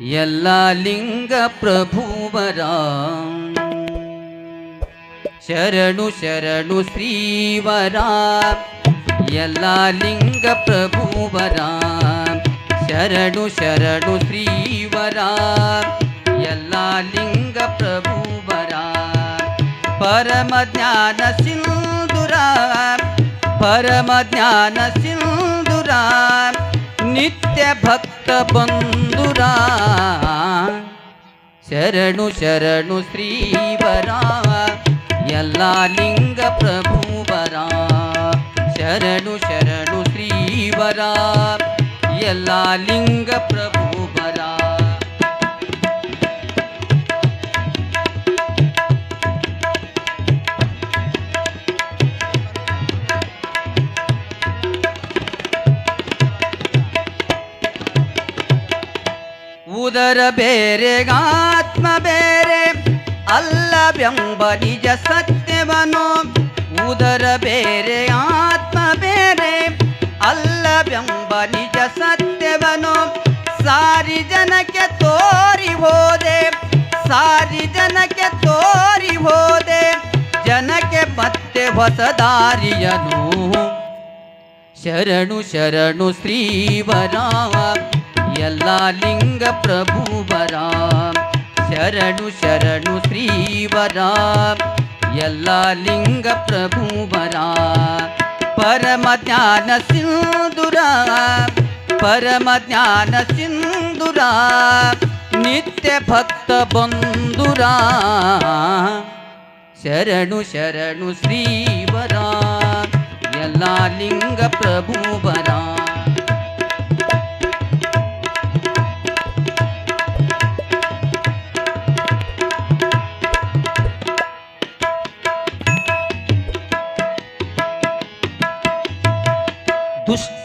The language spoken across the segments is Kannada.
ಎಲ್ಲ ಲಿಂಗ ಪ್ರಭುವರ ಶರಣು ಶರಣು ಶ್ರೀವರ ಎಲ್ಲ ಲಿಂಗ ಪ್ರಭುವರ ಶರಣು ಶರಣು ಶ್ರೀವರ ಎಲ್ಲ ಲಿಂಗ ಪ್ರಭುವರ ಪರಮ ಜ್ಞಾನ ಸಿಂಧುರ ಪರಮ ಜ್ಞಾನ ಸಿಂಧುರ ನಿತ್ಯ ಭಕ್ತ ಬಂಧುರ. ಶರಣು ಶರಣು ಶ್ರೀವರ. ಎಲ್ಲ ಲಿಂಗ ಪ್ರಭುವರ. ಶರಣು ಶರಣು ಶ್ರೀವರ. ಎಲ್ಲ ಲಿಂಗ ಪ್ರಭುವರ ಉದರ ಬೇರೆ, ಆತ್ಮ ಬೇರೆ ಅಲ್ಲವೆಂಬ ನಿಜ ಸತ್ಯವನು ಉದರ ಬೇರೆ, ಆತ್ಮ ಬೇರೆ ಅಲ್ಲವೆಂಬ ನಿಜ ಸತ್ಯವನು ಸಾರಿ ಜನಕ್ಕೆ ತೋರಿ ಹೋದೆ, ಸಾರಿ ಜನಕ್ಕೆ ತೋರಿ ಹೋದೆ, ಜನಕ್ಕೆ ಮತ್ತೆ ಹೊಸ ದಾರಿಯನು. ಶರಣು ಶರಣು ಶ್ರೀವರ ಎಲ್ಲ ಲಿಂಗ ಪ್ರಭುವರ ಶರಣು ಶರಣು ಶ್ರೀವರ ಎಲ್ಲ ಲಿಂಗ ಪ್ರಭುವರ ಪರಮ ಜ್ಞಾನ ಸಿಂಧುರ. ಪರಮ ಜ್ಞಾನ ಸಿಂಧುರ. ನಿತ್ಯ ಭಕ್ತ ಬಂಧುರ. ಶರಣು ಶರಣು ಶ್ರೀವರ ಎಲ್ಲ ಲಿಂಗ ಪ್ರಭುವರ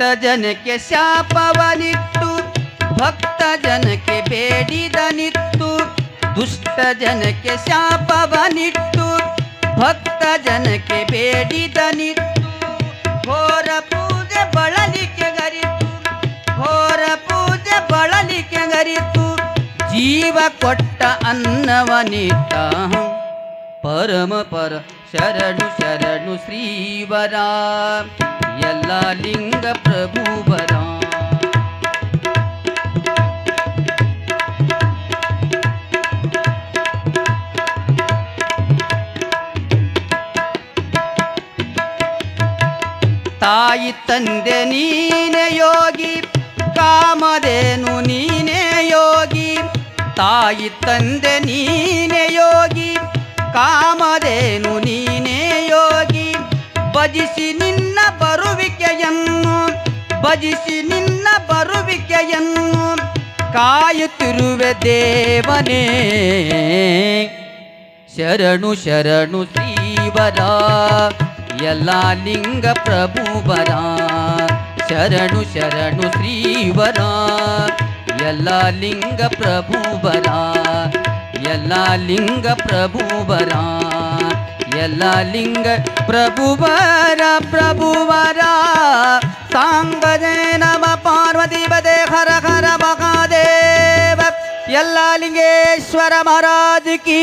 ದುಷ್ಟ ಜನಕ್ಕೆ ಶಾಪವನಿಟ್ಟು ಭಕ್ತ ಜನಕ್ಕೆ ಬೇಡಿದನಿತ್ತು. ದುಷ್ಟ ಜನಕ್ಕೆ ಶಾಪವನಿಟ್ಟು ಭಕ್ತ ಜನಕ್ಕೆ ಬೇಡಿದನಿತ್ತು. ಘೋರ ಪೂಜೆ ಬಳಲಿಕೆ ಗರಿತು, ಘೋರ ಪೂಜೆ ಬಳಲಿಕೆ ಗರಿತು. ಜೀವ ಕೊಟ್ಟ ಅನ್ನವನಿತ್ತ. ಪರಮ ಪರ ಶರಣು ಶರಣು ಶ್ರೀವರ. ಎಲ್ಲ ಲಿಂಗ ಪ್ರಭುವರ ತಾಯಿ ತಂದೆ ನೀನೆ ಯೋಗಿ ಕಾಮದೇನು ನೀನೇ ಯೋಗಿ. ತಾಯಿ ತಂದೆ ನೀನೆ ಯೋಗಿ ಕಾಮದೇನು ನೀನೇ ಯೋಗಿ. ಭಜಿಸಿ ನಿನ್ನ ಭಜಿಸಿ ನಿನ್ನ ಬರುವಿಕೆಯನ್ನು ಕಾಯುತ್ತಿರುವೆ ದೇವನೇ. ಶರಣು ಶರಣು ಶ್ರೀವರ, ಎಲ್ಲ ಲಿಂಗ ಪ್ರಭುವರ. ಶರಣು ಶರಣು ಶ್ರೀವರ, ಎಲ್ಲ ಲಿಂಗ ಪ್ರಭುವರ. ಎಲ್ಲ ಲಿಂಗ ಪ್ರಭುವರ, ಎಲ್ಲ ಲಿಂಗ ಪ್ರಭುವರ ಪ್ರಭುವರ. ಸಾಂಗಜೆ ನಮ ಪಾರ್ವತಿ ಬದೆ ಹರ ಹರ ಮಹಾದೇವ. ಎಲ್ಲ ಲಿಂಗೇಶ್ವರ ಮಹಾರಾಜ್ ಕಿ